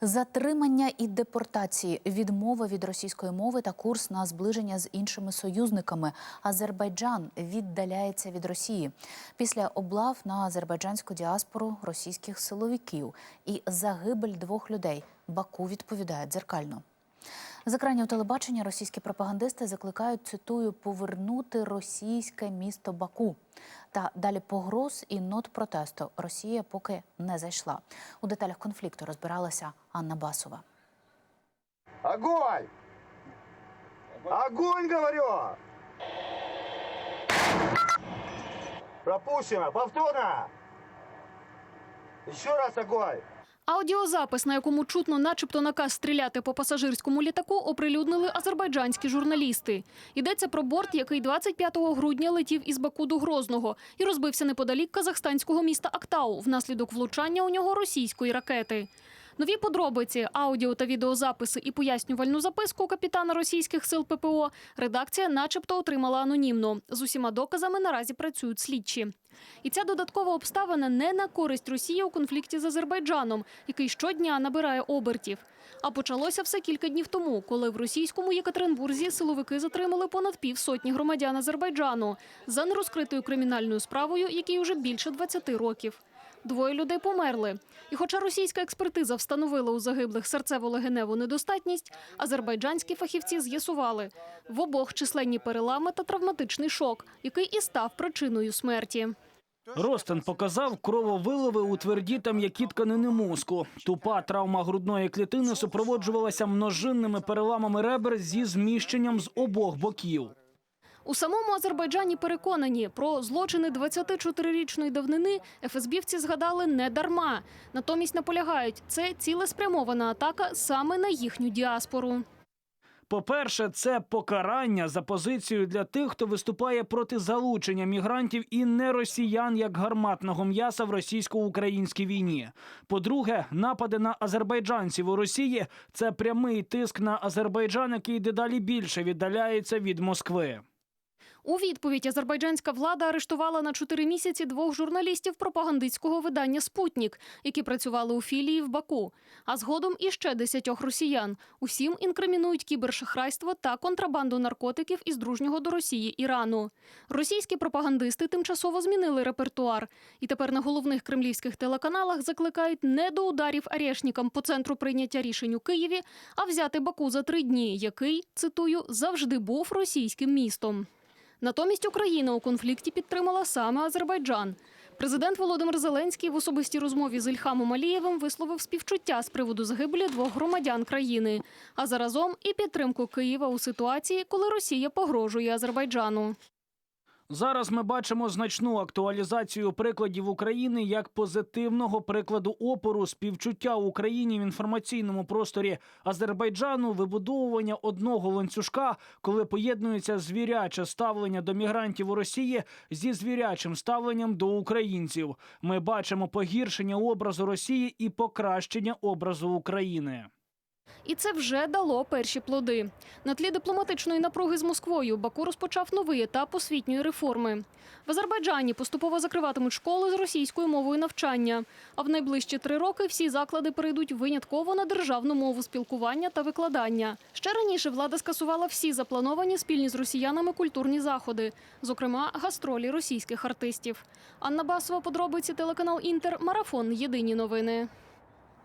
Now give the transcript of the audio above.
Затримання і депортації, відмова від російської мови та курс на зближення з іншими союзниками. Азербайджан віддаляється від Росії після облав на азербайджанську діаспору російських силовиків і загибель двох людей. Баку відповідає дзеркально. З екранів телебачення російські пропагандисти закликають, цитую, повернути російське місто Баку. Та далі погроз і нот протесту Росія поки не зайшла. У деталях конфлікту розбиралася Анна Басова. Огонь! Огонь, говорю! Пропущено! Повторно! Еще раз огонь! Аудіозапис, на якому чутно, начебто, наказ стріляти по пасажирському літаку, оприлюднили азербайджанські журналісти. Йдеться про борт, який 25 грудня летів із Баку до Грозного і розбився неподалік казахстанського міста Актау внаслідок влучання у нього російської ракети. Нові подробиці, аудіо та відеозаписи і пояснювальну записку капітана російських сил ППО редакція, начебто, отримала анонімно. З усіма доказами наразі працюють слідчі. І ця додаткова обставина не на користь Росії у конфлікті з Азербайджаном, який щодня набирає обертів. А почалося все кілька днів тому, коли в російському Єкатеринбурзі силовики затримали понад півсотні громадян Азербайджану за нерозкритою кримінальною справою, якій уже більше 20 років. Двоє людей померли. І хоча російська експертиза встановила у загиблих серцево-легеневу недостатність, азербайджанські фахівці з'ясували – в обох численні перелами та травматичний шок, який і став причиною смерті. Ростен показав крововиливи у тверді та м'які тканини мозку. Тупа травма грудної клітини супроводжувалася множинними переламами ребер зі зміщенням з обох боків. У самому Азербайджані переконані, про злочини 24-річної давнини ФСБівці згадали не дарма. Натомість наполягають, це цілеспрямована атака саме на їхню діаспору. По-перше, це покарання за позицію для тих, хто виступає проти залучення мігрантів і не росіян як гарматного м'яса в російсько-українській війні. По-друге, напади на азербайджанців у Росії це прямий тиск на Азербайджан, який дедалі більше віддаляється від Москви. У відповідь азербайджанська влада арештувала на чотири місяці двох журналістів пропагандистського видання Спутнік, які працювали у філії в Баку. А згодом іще десятьох росіян. Усім інкримінують кібершахрайство та контрабанду наркотиків із дружнього до Росії Ірану. Російські пропагандисти тимчасово змінили репертуар. І тепер на головних кремлівських телеканалах закликають не до ударів арешникам по центру прийняття рішень у Києві, а взяти Баку за три дні, який, цитую, завжди був російським містом. Натомість Україна у конфлікті підтримала саме Азербайджан. Президент Володимир Зеленський в особистій розмові з Ільхамом Алієвим висловив співчуття з приводу загибелі двох громадян країни, а заразом і підтримку Києва у ситуації, коли Росія погрожує Азербайджану. Зараз ми бачимо значну актуалізацію прикладів України як позитивного прикладу опору співчуття Україні в інформаційному просторі Азербайджану, вибудовування одного ланцюжка, коли поєднується звіряче ставлення до мігрантів у Росії зі звірячим ставленням до українців. Ми бачимо погіршення образу Росії і покращення образу України. І це вже дало перші плоди. На тлі дипломатичної напруги з Москвою Баку розпочав новий етап освітньої реформи. В Азербайджані поступово закриватимуть школи з російською мовою навчання. А в найближчі три роки всі заклади перейдуть винятково на державну мову спілкування та викладання. Ще раніше влада скасувала всі заплановані спільні з росіянами культурні заходи, зокрема гастролі російських артистів. Анна Басова, подробиці телеканал Інтер, марафон. Єдині новини.